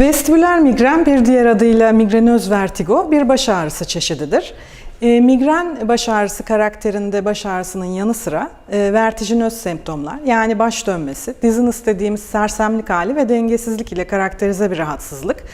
Vestibüler migren bir diğer adıyla migrenöz vertigo bir baş ağrısı çeşididir. E, migren baş ağrısı karakterinde baş ağrısının yanı sıra e, vertijinöz semptomlar yani baş dönmesi, diziniz dediğimiz sersemlik hali ve dengesizlik ile karakterize bir rahatsızlık.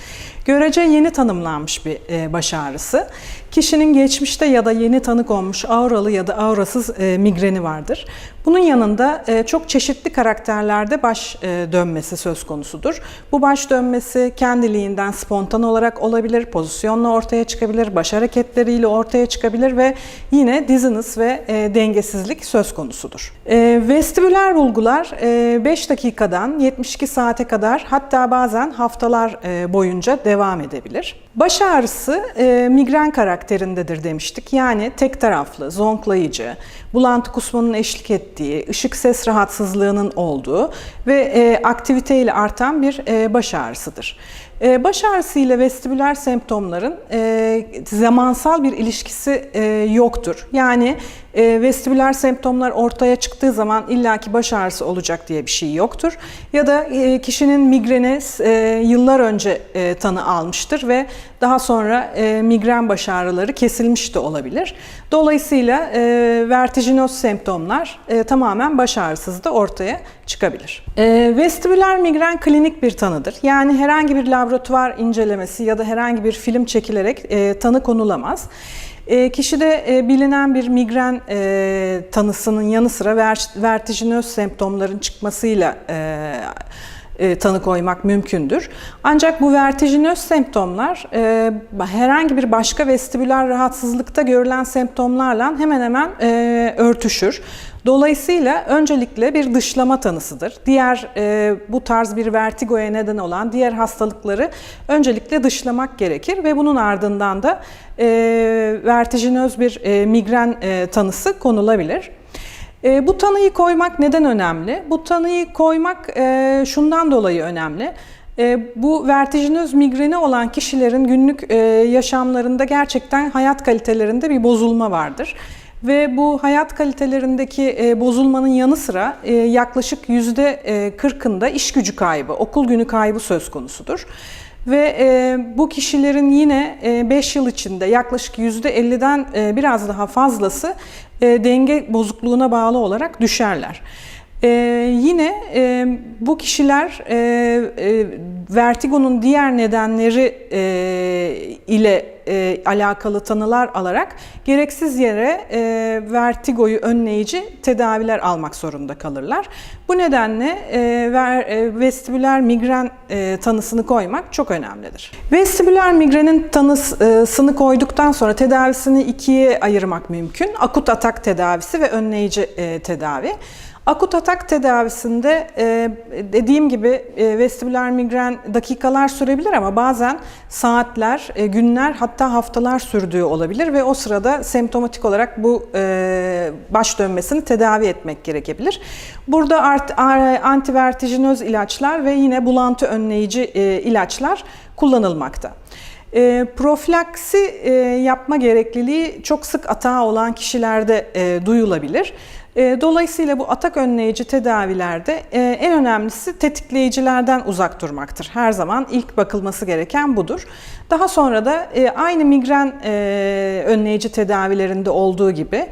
Görece yeni tanımlanmış bir e, baş ağrısı. Kişinin geçmişte ya da yeni tanık olmuş auralı ya da aurasız e, migreni vardır. Bunun yanında e, çok çeşitli karakterlerde baş dönmesi söz konusudur. Bu baş dönmesi kendiliğinden spontan olarak olabilir, pozisyonla ortaya çıkabilir, baş hareketleriyle ortaya çıkabilir ve yine diziniz ve dengesizlik söz konusudur. Vestibüler bulgular 5 dakikadan 72 saate kadar hatta bazen haftalar boyunca devam edebilir. Baş ağrısı e, migren karakterindedir demiştik. Yani tek taraflı, zonklayıcı, bulantı kusmanın eşlik ettiği, ışık ses rahatsızlığının olduğu ve e, aktiviteyle artan bir e, baş ağrısıdır. E, baş ağrısı ile vestibüler semptomların e, zamansal bir ilişkisi e, yoktur. Yani e, vestibüler semptomlar ortaya çıktığı zaman illaki baş ağrısı olacak diye bir şey yoktur. Ya da kişinin migreni yıllar önce tanı almıştır ve daha sonra migren baş ağrıları kesilmiş de olabilir. Dolayısıyla vertijinoz semptomlar tamamen baş ağrısız da ortaya çıkabilir. Vestibüler migren klinik bir tanıdır. Yani herhangi bir laboratuvar incelemesi ya da herhangi bir film çekilerek e, tanı konulamaz. E, kişide e, bilinen bir migren e, tanısının yanı sıra ver, vertijinöz semptomların çıkmasıyla e, e, tanı koymak mümkündür. Ancak bu vertijinöz semptomlar e, herhangi bir başka vestibüler rahatsızlıkta görülen semptomlarla hemen hemen e, örtüşür. Dolayısıyla öncelikle bir dışlama tanısıdır. Diğer e, bu tarz bir vertigoya neden olan diğer hastalıkları öncelikle dışlamak gerekir ve bunun ardından da e, vertijinöz bir e, migren e, tanısı konulabilir. E, bu tanıyı koymak neden önemli? Bu tanıyı koymak e, şundan dolayı önemli. E, bu vertijinöz migreni olan kişilerin günlük e, yaşamlarında gerçekten hayat kalitelerinde bir bozulma vardır. Ve bu hayat kalitelerindeki e, bozulmanın yanı sıra e, yaklaşık yüzde 40'ında iş gücü kaybı, okul günü kaybı söz konusudur. Ve e, bu kişilerin yine 5 yıl içinde yaklaşık %50'den e, biraz daha fazlası e, denge bozukluğuna bağlı olarak düşerler. Ee, yine e, bu kişiler e, e, vertigonun diğer nedenleri e, ile e, alakalı tanılar alarak gereksiz yere e, vertigoyu önleyici tedaviler almak zorunda kalırlar. Bu nedenle e, ver, e, vestibüler migren e, tanısını koymak çok önemlidir. Vestibüler migrenin tanısını koyduktan sonra tedavisini ikiye ayırmak mümkün. Akut atak tedavisi ve önleyici e, tedavi. Akut atak tedavisinde e, dediğim gibi e, vestibüler migren dakikalar sürebilir ama bazen saatler, e, günler hatta haftalar sürdüğü olabilir ve o sırada semptomatik olarak bu baş dönmesini tedavi etmek gerekebilir. Burada antivertijinöz ilaçlar ve yine bulantı önleyici ilaçlar kullanılmakta. E, profilaksi e, yapma gerekliliği çok sık atağı olan kişilerde e, duyulabilir. E, dolayısıyla bu atak önleyici tedavilerde e, en önemlisi tetikleyicilerden uzak durmaktır. Her zaman ilk bakılması gereken budur. Daha sonra da e, aynı migren önleyici tedavilerinde olduğu gibi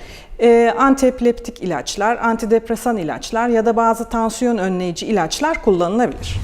antiepileptik ilaçlar, antidepresan ilaçlar ya da bazı tansiyon önleyici ilaçlar kullanılabilir.